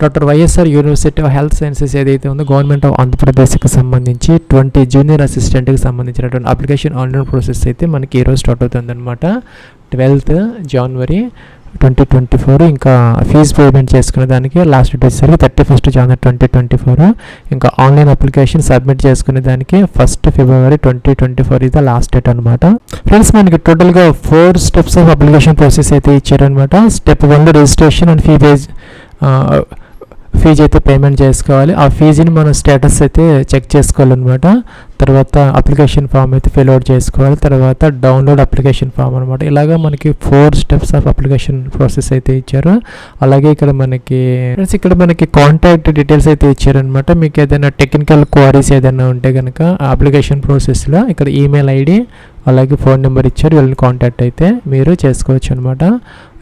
Doctor YSR university of health sciences ఏదైతే ఉందో government of ఆంధ్రప్రదేశ్కి సంబంధించి ట్వంటీ జూనియర్ అసిస్టెంట్కి సంబంధించినటువంటి అప్లికేషన్ ఆన్లైన్ ప్రాసెస్ అయితే మనకి ఈరోజు స్టార్ట్ అవుతుంది అనమాట twelfth January twenty twenty four ఇంకా ఫీజు పేమెంట్ చేసుకునే దానికి లాస్ట్ డేట్ వచ్చేసరికి thirty first January twenty twenty four ఇంకా ఆన్లైన్ అప్లికేషన్ సబ్మిట్ చేసుకునే దానికి first February twenty twenty four ఇది లాస్ట్ డేట్ అనమాట ఫ్రెండ్స్ మనకి టోటల్గా four steps of application process అయితే ఇచ్చారనమాట step one registration and fee page fees అయితే పేమెంట్ చేసుకోవాలి. ఆ ఫీజుని మనం స్టేటస్ అయితే చెక్ చేసుకోవాలన్నమాట. తర్వాత అప్లికేషన్ ఫామ్ అయితే ఫిల్ అవుట్ చేసుకోవాలి. తర్వాత డౌన్లోడ్ అప్లికేషన్ ఫామ్ అనమాట ఇలాగా మనకి four steps of application process అయితే ఇచ్చారు. అలాగే ఇక్కడ మనకి ఫ్రెండ్స్ ఇక్కడ మనకి కాంటాక్ట్ డీటెయిల్స్ అయితే ఇచ్చారనమాట మీకు ఏదైనా టెక్నికల్ క్వారీస్ ఏదైనా ఉంటే కనుక అప్లికేషన్ ప్రాసెస్లో ఇక్కడ ఈమెయిల్ ఐడి అలాగే ఫోన్ నెంబర్ ఇచ్చారు. వీళ్ళని కాంటాక్ట్ అయితే మీరు చేసుకోవచ్చు అనమాట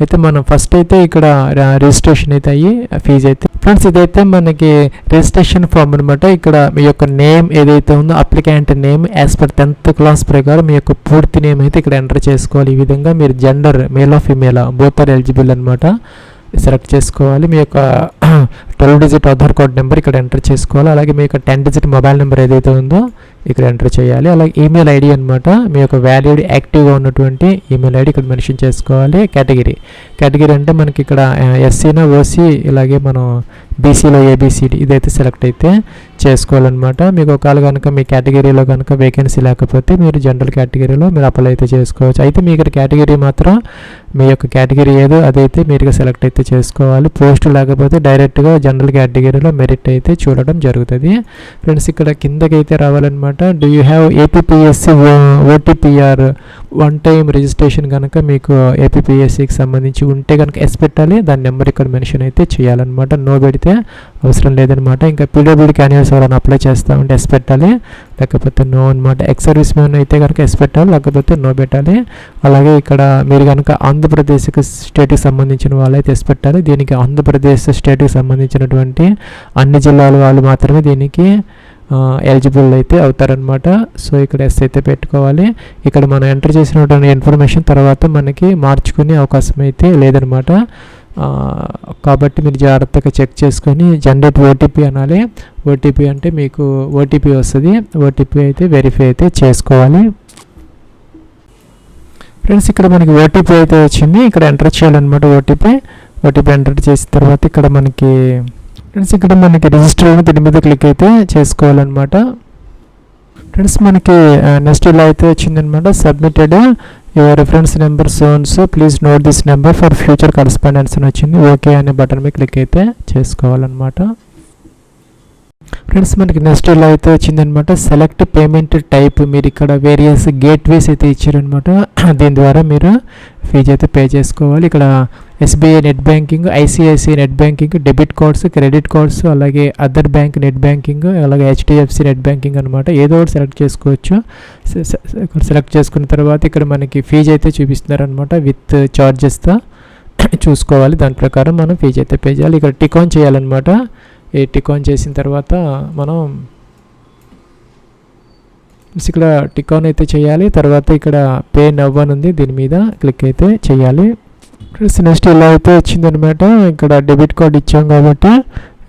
అయితే మనం ఫస్ట్ అయితే ఇక్కడ రిజిస్ట్రేషన్ అయితే అయ్యి ఫీజు అయితే ఫ్రెండ్స్ ఇదైతే మనకి రిజిస్ట్రేషన్ ఫామ్ అనమాట ఇక్కడ మీ యొక్క నేమ్ ఏదైతే ఉందో applicant name as per tenth class ప్రకారం మీ యొక్క పూర్తి నేమ్ అయితే ఇక్కడ ఎంటర్ చేసుకోవాలి. ఈ విధంగా మీరు gender male of female both are eligible అనమాట సెలెక్ట్ చేసుకోవాలి. మీ యొక్క twelve digit Aadhaar card number ఇక్కడ ఎంటర్ చేసుకోవాలి. అలాగే మీ యొక్క టెన్ డిజిట్ మొబైల్ నెంబర్ ఏదైతే ఉందో ఇక్కడ ఎంటర్ చేయాలి. అలాగే ఈమెయిల్ ఐడి అనమాట మీ యొక్క వ్యాలిడ్ యాక్టివ్గా ఉన్నటువంటి ఈమెయిల్ ఐడి ఇక్కడ మెన్షన్ చేసుకోవాలి. కేటగిరీ కేటగిరీ అంటే మనకి ఇక్కడ ఎస్సీనా ఓసీ ఇలాగే మనం బీసీలో ఏబీసీడీ ఇదైతే సెలెక్ట్ అయితే చేసుకోవాలన్నమాట. మీకు ఒకవేళ కనుక మీ కేటగిరీలో కనుక వేకెన్సీ లేకపోతే మీరు జనరల్ కేటగిరీలో మీరు అప్లై అయితే చేసుకోవచ్చు. అయితే మీ ఇక్కడ కేటగిరీ మాత్రం మీ యొక్క కేటగిరీ ఏదో అదైతే మీరు సెలెక్ట్ అయితే చేసుకోవాలి. పోస్ట్ లేకపోతే డైరెక్ట్గా జనరల్ కేటగిరీలో మెరిట్ అయితే చూడడం జరుగుతుంది. ఫ్రెండ్స్ ఇక్కడ కిందకి అయితే రావాలన్నమాట do you have APPSC OTPR one time registration కనుక మీకు ఏపీపీఎస్సికి సంబంధించి ఉంటే కనుక ఎస్ పెట్టాలి. దాని నెంబర్ ఇక్కడ మెన్షన్ అయితే చేయాలన్నమాట. నో పెడితే అవసరం లేదనమాట ఇంకా పీడబ్ల్యూడీ క్యాన్యూల్స్ ఎవరైనా అప్లై చేస్తా ఉంటే ఎస్ పెట్టాలి. లేకపోతే నో అనమాట ఎక్స్ సర్వీస్ మ్యాన్ అయితే కనుక ఎస్ పెట్టాలి. లేకపోతే నో పెట్టాలి. అలాగే ఇక్కడ మీరు కనుక ఆంధ్రప్రదేశ్కి స్టేట్కి సంబంధించిన వాళ్ళైతే ఎస్ పెట్టాలి. దీనికి ఆంధ్రప్రదేశ్ స్టేట్కి సంబంధించినటువంటి అన్ని జిల్లాల వాళ్ళు మాత్రమే దీనికి ఎలిజిబుల్ అయితే అవుతారనమాట సో ఇక్కడ ఎస్ అయితే పెట్టుకోవాలి. ఇక్కడ మనం ఎంటర్ చేసినటువంటి ఇన్ఫర్మేషన్ తర్వాత మనకి మార్చుకునే అవకాశం అయితే లేదనమాట కాబట్టి మీరు జాగ్రత్తగా చెక్ చేసుకొని జనరేట్ ఓటీపీ అనాలి. ఓటీపీ అంటే మీకు ఓటీపీ వస్తుంది. ఓటీపీ అయితే వెరిఫై అయితే చేసుకోవాలి. ఫ్రెండ్స్ ఇక్కడ మనకి ఓటీపీ అయితే వచ్చింది. ఇక్కడ ఎంటర్ చేయాలన్నమాట ఓటీపీ ఓటీపీ ఎంటర్ చేసిన తర్వాత ఇక్కడ మనకి ఫ్రెండ్స్ ఇక్కడ మనకి రిజిస్టర్ అయిన దీని మీద క్లిక్ అయితే చేసుకోవాలన్నమాట. ఫ్రెండ్స్ మనకి నెక్స్ట్ ఇలా అయితే వచ్చిందనమాట submitted your reference number sons please note this number for future correspondence అని వచ్చింది. ఓకే అనే బటన్ మీద క్లిక్ అయితే చేసుకోవాలన్నమాట. ఫ్రెండ్స్ మనకి నెక్స్ట్ ఇలా అయితే వచ్చిందనమాట. సెలెక్ట్ పేమెంట్ టైప్ మీరు ఇక్కడ వేరియస్ గేట్వేస్ అయితే ఇచ్చారనమాట. దీని ద్వారా మీరు ఫీజు అయితే పే చేసుకోవాలి. ఇక్కడ SBI net banking ICICI net banking debit cards credit cards అలాగే అదర్ బ్యాంక్ నెట్ బ్యాంకింగ్ అలాగే హెచ్డిఎఫ్సి నెట్ బ్యాంకింగ్ అనమాట. ఏదో ఒకటి సెలెక్ట్ చేసుకోవచ్చు. సెలెక్ట్ చేసుకున్న తర్వాత ఇక్కడ మనకి ఫీజు అయితే చూపిస్తున్నారనమాట విత్ ఛార్జెస్తో చూసుకోవాలి. దాని ప్రకారం మనం ఫీజు అయితే పే చేయాలి. ఇక్కడ టికాన్ చేయాలన్నమాట. ఈ టిక్ ఆన్ చేసిన తర్వాత మనం ఇక్కడ టిక్ ఆన్ అయితే చేయాలి. తర్వాత ఇక్కడ పే నవ్ అని ఉంది. దీని మీద క్లిక్ అయితే చేయాలి. ఫ్రెండ్స్ నెక్స్ట్ ఇలా అయితే వచ్చిందనమాట ఇక్కడ డెబిట్ కార్డ్ ఇచ్చాం కాబట్టి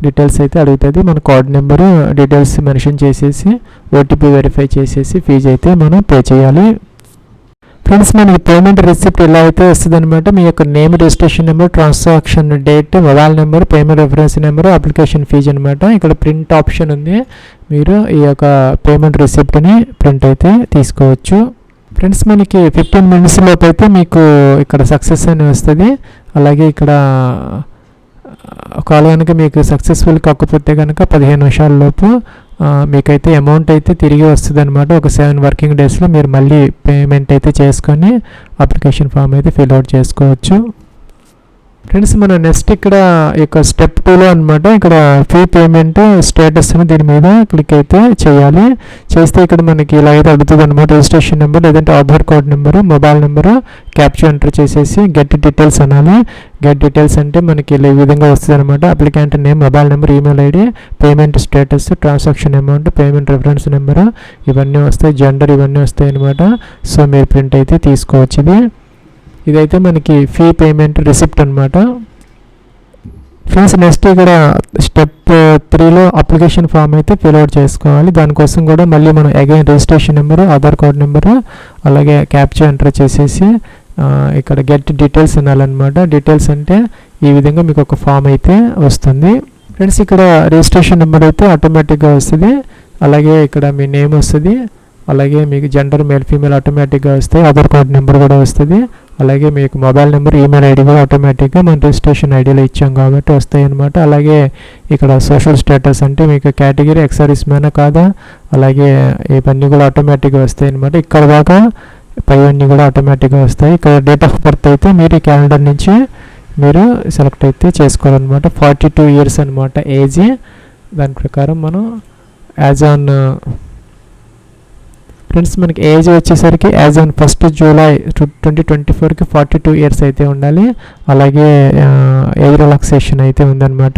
డీటెయిల్స్ అయితే అడుగుతుంది. మన కార్డ్ నెంబరు డీటెయిల్స్ మెన్షన్ చేసేసి ఓటీపీ వెరిఫై చేసేసి ఫీజు అయితే మనం పే చేయాలి. ఫ్రెండ్స్ మనకి పేమెంట్ రిసిప్ట్ ఎలా అయితే వస్తుంది అనమాట మీ యొక్క name registration number transaction date mobile number payment reference number application fees అనమాట ఇక్కడ ప్రింట్ ఆప్షన్ ఉంది. మీరు ఈ యొక్క పేమెంట్ రిసిప్ట్ని ప్రింట్ అయితే తీసుకోవచ్చు. ఫ్రెండ్స్ మనకి ఫిఫ్టీన్ మినిట్స్ లోపు అయితే మీకు ఇక్కడ సక్సెస్ అని వస్తుంది. అలాగే ఇక్కడ ఒకవేళ కనుక మీకు సక్సెస్ఫుల్ కాకపోతే కనుక పదిహేను నిమిషాల లోపు మీకైతే అమౌంట్ అయితే తిరిగి వస్తుంది అనమాట ఒక సెవెన్ వర్కింగ్ డేస్లో మీరు మళ్ళీ పేమెంట్ అయితే చేసుకొని అప్లికేషన్ ఫామ్ అయితే ఫిల్ అవుట్ చేసుకోవచ్చు. ఫ్రెండ్స్ మన నెక్స్ట్ ఇక్కడ యొక్క స్టెప్ టూలో అనమాట ఇక్కడ ఫీ పేమెంట్ స్టేటస్ అని దీని మీద క్లిక్ అయితే చేయాలి. చేస్తే ఇక్కడ మనకి ఇలా అయితే అడుగుతుంది అనమాట రిజిస్ట్రేషన్ నెంబర్ లేదంటే Aadhaar card number mobile number captcha enter చేసేసి గెట్ డీటెయిల్స్ అనాలి. గెట్ డీటెయిల్స్ అంటే మనకి ఇలా ఈ విధంగా వస్తుంది అనమాట applicant name mobile number email ID payment status transaction amount payment reference number ఇవన్నీ వస్తాయి. జెండర్ ఇవన్నీ వస్తాయి అనమాట సో మీరు ప్రింట్ అయితే తీసుకోవచ్చు ఇది. ఇదైతే మనకి ఫీ పేమెంట్ రిసిప్ట్ అనమాట ఫ్రెండ్స్ నెక్స్ట్ ఇక్కడ స్టెప్ త్రీలో అప్లికేషన్ ఫామ్ అయితే ఫిల్అవుట్ చేసుకోవాలి. దానికోసం కూడా మళ్ళీ మనం again registration number Aadhaar card number అలాగే క్యాప్చర్ ఎంటర్ చేసేసి ఇక్కడ గెట్ డీటెయిల్స్ వినాలన్నమాట డీటెయిల్స్ అంటే ఈ విధంగా మీకు ఒక ఫామ్ అయితే వస్తుంది. ఫ్రెండ్స్ ఇక్కడ రిజిస్ట్రేషన్ నెంబర్ అయితే ఆటోమేటిక్గా వస్తుంది. అలాగే ఇక్కడ మీ నేమ్ వస్తుంది. అలాగే మీకు జెండర్ మేల్ ఫీమేల్ ఆటోమేటిక్గా వస్తాయి. ఆధార్ కార్డ్ నెంబర్ కూడా వస్తుంది. అలాగే మీకు మొబైల్ నెంబర్ ఈమెయిల్ ఐడి కూడా ఆటోమేటిక్గా మన రిజిస్ట్రేషన్ ఐడిలో ఇచ్చాం కాబట్టి వస్తాయి అనమాట అలాగే ఇక్కడ సోషల్ స్టేటస్ అంటే మీకు కేటగిరీ ఎక్సర్వీస్ మ్యాన్ కాదా? అలాగే ఇవన్నీ కూడా ఆటోమేటిక్గా వస్తాయి అనమాట ఇక్కడ దాకా పైవన్నీ కూడా ఆటోమేటిక్గా వస్తాయి. ఇక్కడ డేట్ ఆఫ్ బర్త్ అయితే మీరు ఈ క్యాలెండర్ నుంచి మీరు సెలెక్ట్ అయితే చేసుకోవాలన్నమాట. ఫార్టీ టూ ఇయర్స్ అనమాట ఏజ్. దాని ప్రకారం మనం యాజ్ ఆన్ ఫ్రెండ్స్ మనకి ఏజ్ వచ్చేసరికి as on first July twenty twenty ఫోర్కి ఫార్టీ టూ ఇయర్స్ అయితే ఉండాలి. అలాగే ఏజ్ రిలాక్సేషన్ అయితే ఉందన్నమాట.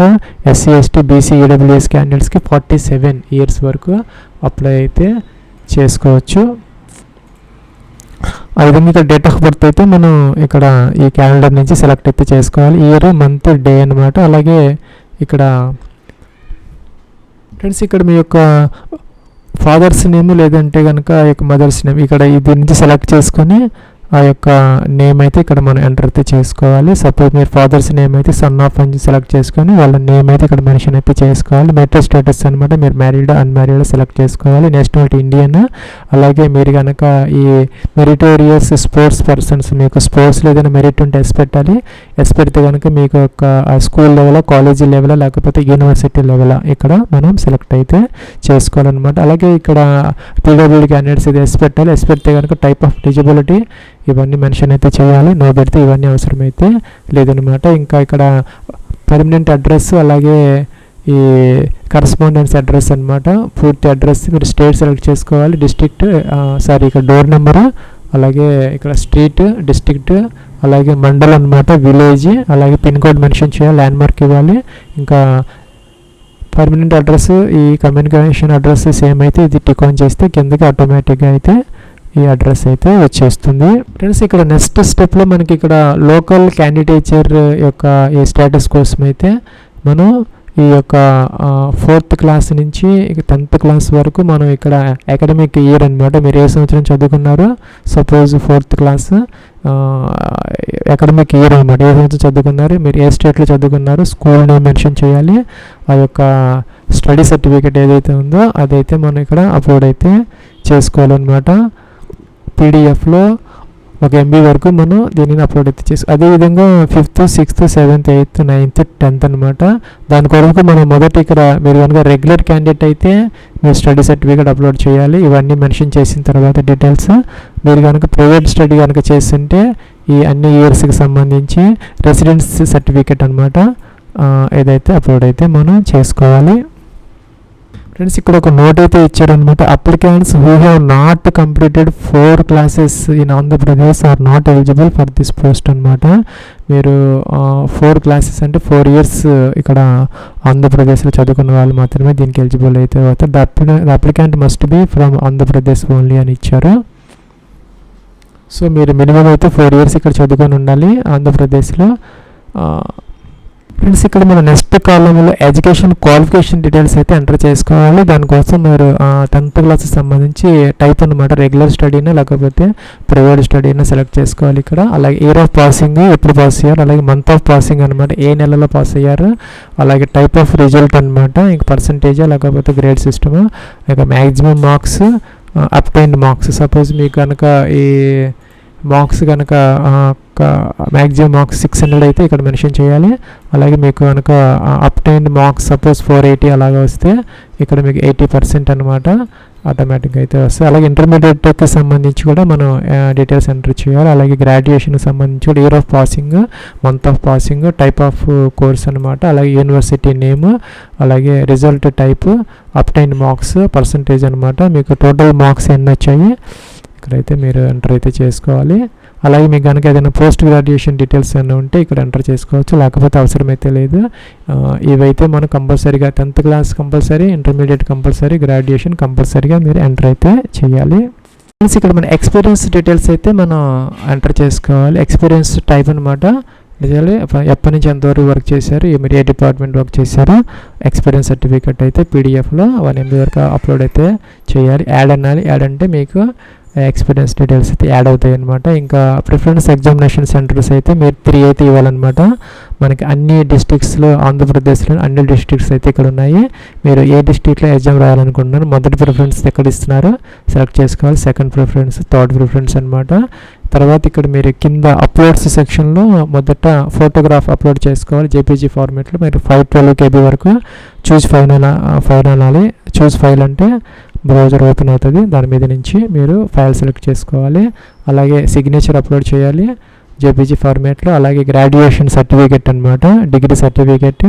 ఎస్సీ ఎస్టీ బీసీ ఈడబ్ల్యూఎస్ క్యాండిడేట్స్కి ఫార్టీ సెవెన్ ఇయర్స్ వరకు అప్లై అయితే చేసుకోవచ్చు. ఆ విధంగా ఇక్కడ డేట్ ఆఫ్ బర్త్ అయితే మనం ఇక్కడ ఈ క్యాలెండర్ నుంచి సెలెక్ట్ అయితే చేసుకోవాలి. ఇయర్ మంత్ డే అనమాట అలాగే ఇక్కడ ఫ్రెండ్స్ ఇక్కడ మీ యొక్క ఫాదర్స్ నేమ్ లేదంటే కనుక ఆ యొక్క మదర్స్ నేమ్ ఇక్కడ ఇది నుంచి సెలెక్ట్ చేసుకొని ఆ యొక్క నేమ్ అయితే ఇక్కడ మనం ఎంటర్ అయితే చేసుకోవాలి. సపోజ్ మీరు ఫాదర్స్ నేమ్ అయితే సన్ ఆఫ్ అని సెలెక్ట్ చేసుకొని వాళ్ళ నేమ్ అయితే ఇక్కడ మెన్షన్ అయితే చేసుకోవాలి. మెట్రో స్టేటస్ అనమాట మీరు మ్యారీడ్ అన్మ్యారీడ్ సెలెక్ట్ చేసుకోవాలి. నేషనాలిటీ ఇండియన్ అలాగే మీరు కనుక ఈ మెరిటోరియస్ స్పోర్ట్స్ పర్సన్స్ మీకు స్పోర్ట్స్లో ఏదైనా మెరిట్ ఉంటే ఎస్ పెట్టాలి. ఎస్ పెడితే కనుక మీకు ఒక స్కూల్ లెవెల్ కాలేజీ లెవెల్ లేకపోతే యూనివర్సిటీ లెవెల్ ఇక్కడ మనం సెలెక్ట్ అయితే చేసుకోవాలన్నమాట. అలాగే ఇక్కడ పీడబ్ల్యూడీ క్యాండిడేట్స్ ఇది ఎస్ పెట్టాలి. ఎస్ పెడితే కనుక టైప్ ఆఫ్ డిజబిలిటీ ఇవన్నీ మెన్షన్ అయితే చేయాలి. నో పెడితే ఇవన్నీ అవసరమైతే లేదనమాట ఇంకా ఇక్కడ పర్మనెంట్ అడ్రస్ అలాగే ఈ కరస్పాండెన్స్ అడ్రస్ అన్నమాట. పూర్తి అడ్రస్ మీరు స్టేట్ సెలెక్ట్ చేసుకోవాలి. డిస్ట్రిక్ట్ సారీ ఇక్కడ డోర్ నెంబరు అలాగే ఇక్కడ స్ట్రీట్ డిస్ట్రిక్ట్ అలాగే మండల్ అన్నమాట విలేజ్ అలాగే పిన్ కోడ్ మెన్షన్ చేయాలి ల్యాండ్మార్క్ ఇవ్వాలి. ఇంకా పర్మనెంట్ అడ్రస్ ఈ కమ్యూనికేషన్ అడ్రస్ సేమ్ అయితే ఇది టిక్ చేస్తే కిందకి ఆటోమేటిక్గా అయితే ఈ అడ్రస్ అయితే వచ్చేస్తుంది. ఫ్రెండ్స్ ఇక్కడ నెక్స్ట్ స్టెప్లో మనకి ఇక్కడ లోకల్ క్యాండిడేచర్ యొక్క ఈ స్టేటస్ కోసం అయితే మనం ఈ యొక్క ఫోర్త్ క్లాస్ నుంచి టెన్త్ క్లాస్ వరకు మనం ఇక్కడ అకాడమిక్ ఇయర్ అనమాట మీరు ఏ సంవత్సరం చదువుకున్నారో? Suppose fourth class academic year అనమాట ఏ సంవత్సరం చదువుకున్నారు? మీరు ఏ స్టేట్లో చదువుకున్నారు? స్కూల్ నేమ్ మెన్షన్ చేయాలి. ఆ యొక్క స్టడీ సర్టిఫికేట్ ఏదైతే ఉందో అదైతే మనం ఇక్కడ అప్లోడ్ అయితే చేసుకోవాలన్నమాట. పీడిఎఫ్లో ఒక ఎంబీ వరకు మనం దీనిని అప్లోడ్ అయితే చేసి అదేవిధంగా fifth sixth seventh eighth ninth tenth అనమాట దాని కొరకు మనం మొదట ఇక్కడ మీరు కనుక రెగ్యులర్ క్యాండిడేట్ అయితే మీరు స్టడీ సర్టిఫికేట్ అప్లోడ్ చేయాలి. ఇవన్నీ మెన్షన్ చేసిన తర్వాత డీటెయిల్స్ మీరు కనుక ప్రైవేట్ స్టడీ కనుక చేస్తుంటే ఈ అన్ని ఇయర్స్కి సంబంధించి రెసిడెన్స్ సర్టిఫికేట్ అనమాట ఏదైతే అప్లోడ్ అయితే మనం చేసుకోవాలి. ఫ్రెండ్స్ ఇక్కడ ఒక నోట్ అయితే ఇచ్చారనమాట applicants who have not completed four classes in Andhra Pradesh are not eligible for this post అనమాట మీరు ఫోర్ క్లాసెస్ అంటే ఫోర్ ఇయర్స్ ఇక్కడ ఆంధ్రప్రదేశ్లో చదువుకున్న వాళ్ళు మాత్రమే దీనికి ఎలిజిబుల్ అయితే అవుతారు the applicant must be from Andhra Pradesh only అని ఇచ్చారు. సో మీరు మినిమం అయితే ఫోర్ ఇయర్స్ ఇక్కడ చదువుకొని ఉండాలి ఆంధ్రప్రదేశ్లో ఫ్రెండ్స్ ఇక్కడ మన నెక్స్ట్ కాలంలో ఎడ్యుకేషన్ క్వాలిఫికేషన్ డీటెయిల్స్ అయితే ఎంటర్ చేసుకోవాలి. దానికోసం మీరు టెన్త్ క్లాస్కి సంబంధించి టైప్ అనమాట రెగ్యులర్ స్టడీనా లేకపోతే ప్రైవేట్ స్టడీనా సెలెక్ట్ చేసుకోవాలి ఇక్కడ. అలాగే ఇయర్ ఆఫ్ పాసింగ్ ఎప్పుడు పాస్ అయ్యారు అలాగే మంత్ ఆఫ్ పాసింగ్ అనమాట ఏ నెలలో పాస్ అయ్యారు అలాగే టైప్ ఆఫ్ రిజల్ట్ అనమాట ఇంక పర్సంటేజ్ లేకపోతే గ్రేడ్ సిస్టమ్ ఇక maximum marks obtain marks suppose మీకు కనుక ఈ మార్క్స్ కనుక మ్యాక్సిమం మార్క్స్ సిక్స్ హండ్రెడ్ అయితే ఇక్కడ మెన్షన్ చేయాలి. అలాగే మీకు కనుక obtained marks suppose four eighty అలాగా వస్తే ఇక్కడ మీకు ఎయిటీ పర్సెంట్ అనమాట ఆటోమేటిక్గా అయితే వస్తాయి అలాగే ఇంటర్మీడియట్కి సంబంధించి కూడా మనం డీటెయిల్స్ ఎంటర్ చేయాలి. అలాగే గ్రాడ్యుయేషన్కి సంబంధించి కూడా year of passing month of passing type of course అనమాట అలాగే యూనివర్సిటీ నేమ్ అలాగే result type obtain marks percentage అనమాట మీకు టోటల్ మార్క్స్ ఎన్ని వచ్చాయి? అయితే మీరు ఎంటర్ అయితే చేసుకోవాలి. అలాగే మీకు కనుక ఏదైనా పోస్ట్ గ్రాడ్యుయేషన్ డీటెయిల్స్ ఏమైనా ఉంటే ఇక్కడ ఎంటర్ చేసుకోవచ్చు. లేకపోతే అవసరమైతే లేదు. ఇవైతే మనం కంపల్సరీగా tenth class compulsory intermediate compulsory graduation కంపల్సరీగా మీరు ఎంటర్ అయితే చేయాలి. ఇక్కడ మన ఎక్స్పీరియన్స్ డీటెయిల్స్ అయితే మనం ఎంటర్ చేసుకోవాలి. ఎక్స్పీరియన్స్ టైప్ అనమాట నిజాలి ఎప్పటి నుంచి ఎంతవరకు వర్క్ చేశారు? మీరు ఏ డిపార్ట్మెంట్ వర్క్ చేశారు? ఎక్స్పీరియన్స్ సర్టిఫికేట్ అయితే పీడిఎఫ్లో వన్ ఎంబీ వరకు అప్లోడ్ అయితే చేయాలి. యాడ్ అనాలి. యాడ్ అంటే మీకు ఎక్స్పీరియన్స్ డీటెయిల్స్ అయితే యాడ్ అవుతాయి అనమాట ఇంకా ప్రిఫరెన్స్ ఎగ్జామినేషన్ సెంటర్స్ అయితే మీరు త్రీ అయితే ఇవ్వాలన్నమాట. మనకి అన్ని డిస్ట్రిక్ట్స్లో ఆంధ్రప్రదేశ్లో అన్ని డిస్ట్రిక్ట్స్ అయితే ఇక్కడ ఉన్నాయి. మీరు ఏ డిస్ట్రిక్ట్లో ఎగ్జామ్ రాయాలనుకుంటున్నారు మొదటి ప్రిఫరెన్స్ ఎక్కడ ఇస్తున్నారు. సెలెక్ట్ చేసుకోవాలి. సెకండ్ ప్రిఫరెన్స్ థర్డ్ ప్రిఫరెన్స్ అనమాట తర్వాత ఇక్కడ మీరు కింద అప్లోడ్స్ సెక్షన్లో మొదట ఫోటోగ్రాఫ్ అప్లోడ్ చేసుకోవాలి. జేపీజీ ఫార్మేట్లో మీరు ఫైవ్ ట్వెల్వ్ కేబీ వరకు చూస్ ఫైల్ అనా ఫైల్ అనాలి. చూస్ ఫైల్ అంటే బ్రౌజర్ ఓపెన్ అవుతుంది. దాని మీద నుంచి మీరు ఫైల్ సెలెక్ట్ చేసుకోవాలి. అలాగే సిగ్నేచర్ అప్లోడ్ చేయాలి. జేపీజీ ఫార్మేట్లో అలాగే గ్రాడ్యుయేషన్ సర్టిఫికేట్ అనమాట డిగ్రీ సర్టిఫికేట్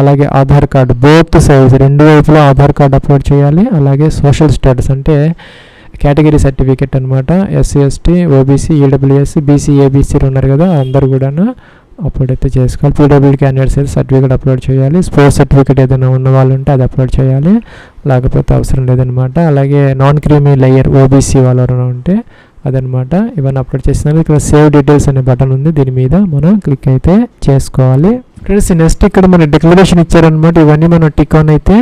అలాగే ఆధార్ కార్డు బోత్ సైజ్ రెండు వైపులా ఆధార్ కార్డు అప్లోడ్ చేయాలి. అలాగే సోషల్ స్టేటస్ అంటే కేటగిరీ సర్టిఫికేట్ అనమాట SC ST OBC EWS BC ఏబీసీలు ఉన్నారు కదా అందరు కూడాను. అప్లోడ్ అయితే చేసుకోవాలి. పీడబ్ల్యూడీ క్యాండిడేట్ అయితే సర్టిఫికేట్ అప్లోడ్ చేయాలి. స్పోర్ట్స్ సర్టిఫికేట్ ఏదైనా ఉన్న వాళ్ళు ఉంటే అది అప్లోడ్ చేయాలి. లేకపోతే అవసరం లేదనమాట అలాగే నాన్ క్రీమీ లేయర్ ఓబీసీ వాళ్ళు ఎవరైనా ఉంటే అదనమాట ఇవన్నీ అప్లోడ్ చేసినారు ఇక్కడ సేవ్ డీటెయిల్స్ అనే బటన్ ఉంది. దీని మీద మనం క్లిక్ అయితే చేసుకోవాలి. ఫ్రెండ్స్ నెక్స్ట్ ఇక్కడ మన డిక్లరేషన్ ఇచ్చారనమాట ఇవన్నీ మనం టిక్ ఆన్ అయితే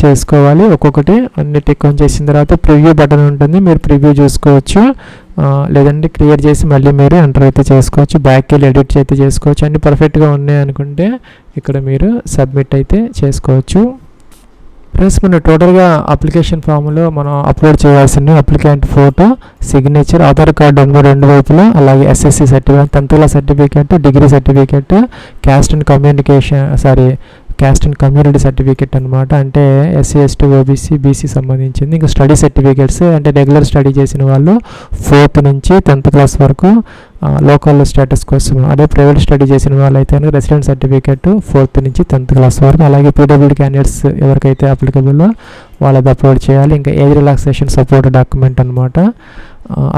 చేసుకోవాలి. ఒక్కొక్కటి అన్ని టిక్ ఆన్ చేసిన తర్వాత ప్రివ్యూ బటన్ ఉంటుంది. మీరు ప్రివ్యూ చూసుకోవచ్చు. లేదంటే క్లియర్ చేసి మళ్ళీ మీరు ఎంటర్ అయితే చేసుకోవచ్చు బ్యాక్ వెళ్ళి ఎడిట్ అయితే చేసుకోవచ్చు. అన్నీ పర్ఫెక్ట్గా ఉన్నాయి అనుకుంటే ఇక్కడ మీరు సబ్మిట్ అయితే చేసుకోవచ్చు. ఫ్రెండ్స్ మన టోటల్గా అప్లికేషన్ ఫామ్లో మనం అప్లోడ్ చేయాల్సిన applicant photo signature Aadhaar card ఉన్న రెండు వైపులా అలాగే SSC certificate tenth class certificate degree certificate caste and communication sorry caste and community certificate అనమాట అంటే ఎస్సీ ఎస్టీ ఓబీసీ బీసీ సంబంధించింది. ఇంకా స్టడీ సర్టిఫికేట్స్ అంటే రెగ్యులర్ స్టడీ చేసిన వాళ్ళు ఫోర్త్ నుంచి టెన్త్ క్లాస్ వరకు లోకల్ స్టేటస్ కోసం. అదే ప్రైవేట్ స్టడీ చేసిన వాళ్ళు అయితే రెసిడెంట్ సర్టిఫికేట్ ఫోర్త్ నుంచి టెన్త్ క్లాస్ వరకు. అలాగే పీడబ్ల్యూడీ క్యాండిడేట్స్ ఎవరికైతే అప్లికబుల్ వాళ్ళది అప్లోడ్ చేయాలి. ఇంకా ఏజ్ రిలాక్సేషన్ సపోర్ట్ డాక్యుమెంట్ అనమాట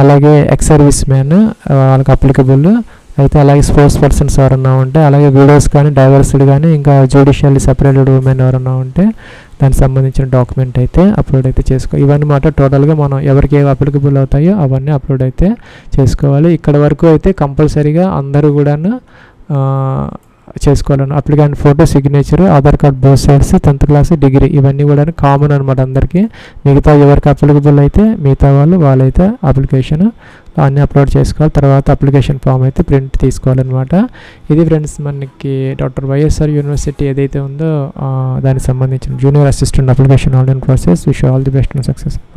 అలాగే ఎక్స్ సర్వీస్ మ్యాన్ వాళ్ళకి అప్లికబుల్ అయితే అలాగే స్పోర్ట్స్ పర్సన్స్ ఎవరన్నా ఉంటే అలాగే వీడియోస్ కానీ డైవర్సిటీ కానీ ఇంకా జ్యుడిషియల్లీ సెపరేటెడ్ ఉమెన్ ఎవరన్నా ఉంటే దానికి సంబంధించిన డాక్యుమెంట్ అయితే అప్లోడ్ అయితే చేసుకో ఇవన్నీ మాట టోటల్గా మనం ఎవరికి ఏవి అప్లికబుల్ అవుతాయో అవన్నీ అప్లోడ్ అయితే చేసుకోవాలి. ఇక్కడ వరకు అయితే కంపల్సరీగా అందరూ కూడాను చేసుకోవాలను applicant photo signature Aadhaar card both sides tenth class degree ఇవన్నీ కూడా కామన్ అనమాట అందరికీ. మిగతా ఎవరికి అప్లికబుల్ అయితే మిగతా వాళ్ళు వాళ్ళైతే అప్లికేషన్ అన్నీ అప్లోడ్ చేసుకోవాలి. తర్వాత అప్లికేషన్ ఫామ్ అయితే ప్రింట్ తీసుకోవాలన్నమాట. ఇది ఫ్రెండ్స్ మనకి డాక్టర్ వైఎస్ఆర్ యూనివర్సిటీ ఏదైతే ఉందో దానికి సంబంధించిన junior assistant application online process. Wish all the best and success.